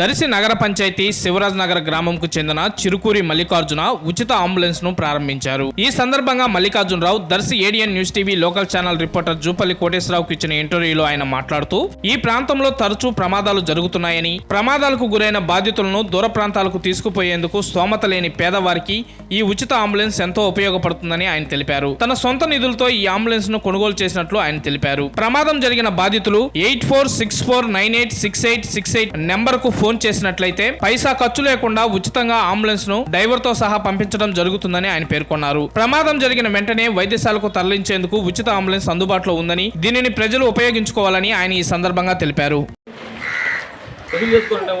దర్శి నగర పంచాయతీ శివరాజ్ నగర్ గ్రామంకు చెందిన చిరుకూరి మల్లికార్జున ఉచిత అంబులెన్స్ను ప్రారంభించారు. ఈ సందర్భంగా Mallikarjunarao Darsi ADN news TV local channel reporter Jupalli కోటేశ్వరరావుకు ఇచ్చిన ఇంటర్వ్యూలో ఆయన మాట్లాడుతూ ఈ ప్రాంతంలో తరచూ ప్రమాదాలు జరుగుతున్నాయని ప్రమాదాలకు గురైన బాధితులను దూర ప్రాంతాలకు తీసుకుపోయేందుకు స్తోమత లేని పేదవారికి ఈ ఉచిత అంబులెన్స్ ఎంతో ఉపయోగపడుతుందని ఆయన తెలిపారు. తన సొంత నిధులతో ఈ అంబులెన్స్ను కొనుగోలు చేసినట్లు ఆయన తెలిపారు. ప్రమాదం జరిగిన బాధితులు eight four six four nine eight six eight six eight నెంబర్కు ఫోన్ చేసినట్లయితే పైసా ఖర్చు లేకుండా ఉచితంగా అంబులెన్స్ను డ్రైవర్తో సహా పంపించడం జరుగుతుందని ఆయన పేర్కొన్నారు. ప్రమాదం జరిగిన వెంటనే వైద్యశాలకు తరలించేందుకు ఉచిత అంబులెన్స్ అందుబాటులో ఉందని దీనిని ప్రజలు ఉపయోగించుకోవాలని ఆయన ఈ సందర్భంగా తెలిపారు. పెళ్ళి చేసుకుంటే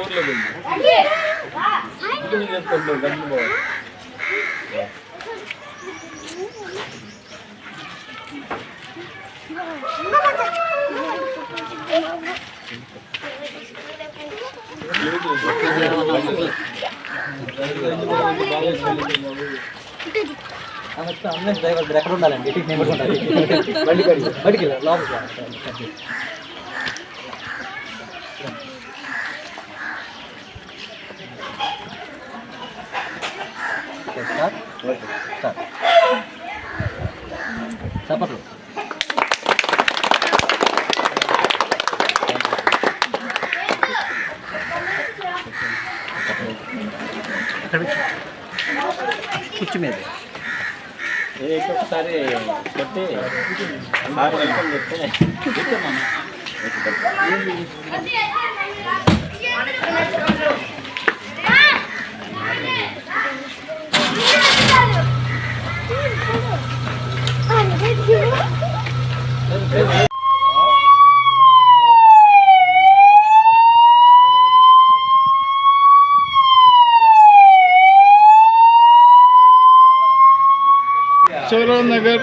అన్నీ డ్రైవర్ పెళ్ళి ఎక్కడ ఉండాలండి ఇటు నేను ఉండాలి బండి కడి బడికి వెళ్ళాలి లోపలికి సార్ సార్ చెప్పట్లు కుర్చీ మీద. ఒకసారి కొట్టి చెప్తే నగర్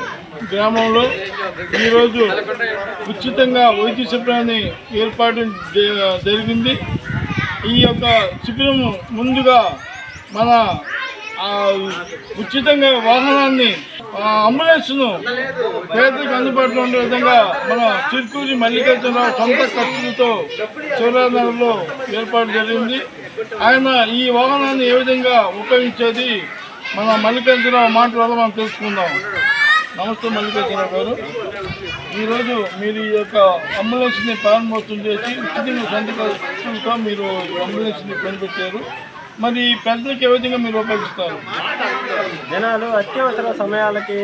గ్రామంలో ఈరోజు ఉచితంగా వైద్య శిబిరాన్ని ఏర్పాటు జ- జరిగింది. ఈ యొక్క శిబిరం ముందుగా మన ఉచితంగా వాహనాన్ని అంబులెన్స్ను పేదలకు అందుబాటులో ఉండే విధంగా మన చిరుకూరి మల్లికార్జునరావు సొంత ఖర్చులతో శివరాం ఏర్పాటు జరిగింది. ఆయన ఈ వాహనాన్ని ఏ విధంగా ఉపయోగించేది? మన మల్లికార్జునరావు మాటల మనం తెలుసుకుందాం. నమస్తే మల్లికార్జునరావు గారు. ఈరోజు మీరు ఈ యొక్క అంబులెన్స్ని ప్రారంభోత్సవం చేసి ఉచితంగా మీరు అంబులెన్స్ని కనిపెట్టారు. మరి ప్రజలకు ఏ విధంగా మీరు ఉపయోగిస్తారు? జనాలు అత్యవసర సమయాలకి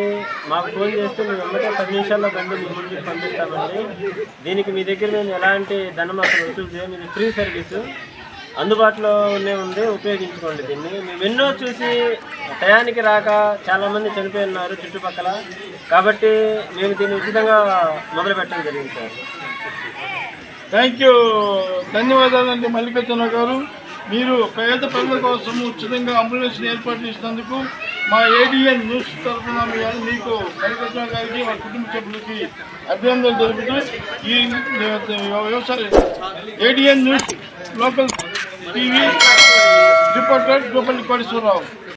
మాకు ఫోన్ చేస్తే మేము వెంబటే పది నిమిషాల్లో బండి మీ ముందుకు పంపిస్తామండి. దీనికి మీ దగ్గర మేము ఎలాంటి ధనం అసలు వసూలు చేయం ఇది ఫ్రీ సర్వీసు. అందుబాటులోనే ఉంది ఉపయోగించుకోండి దీన్ని. మేము ఎన్నో చూసి టయానికి రాక చాలామంది చనిపోయి ఉన్నారు చుట్టుపక్కల. కాబట్టి మేము దీన్ని ఉచితంగా మొదలు పెట్టడం జరిగింది సార్. థ్యాంక్ యూ ధన్యవాదాలండి మల్లికార్జున గారు. మీరు పేద ప్రజల కోసం ఉచితంగా అంబులెన్స్ని ఏర్పాటు చేసినందుకు మా ఏడిఎన్ న్యూస్ తరఫున మీకు మల్లికార్జున గారికి మా కుటుంబ సభ్యులకి అభినందనలు తెలుపుతూ ఈ వ్యవసాయ ADN news local TV reporter Gopalli Koteswararao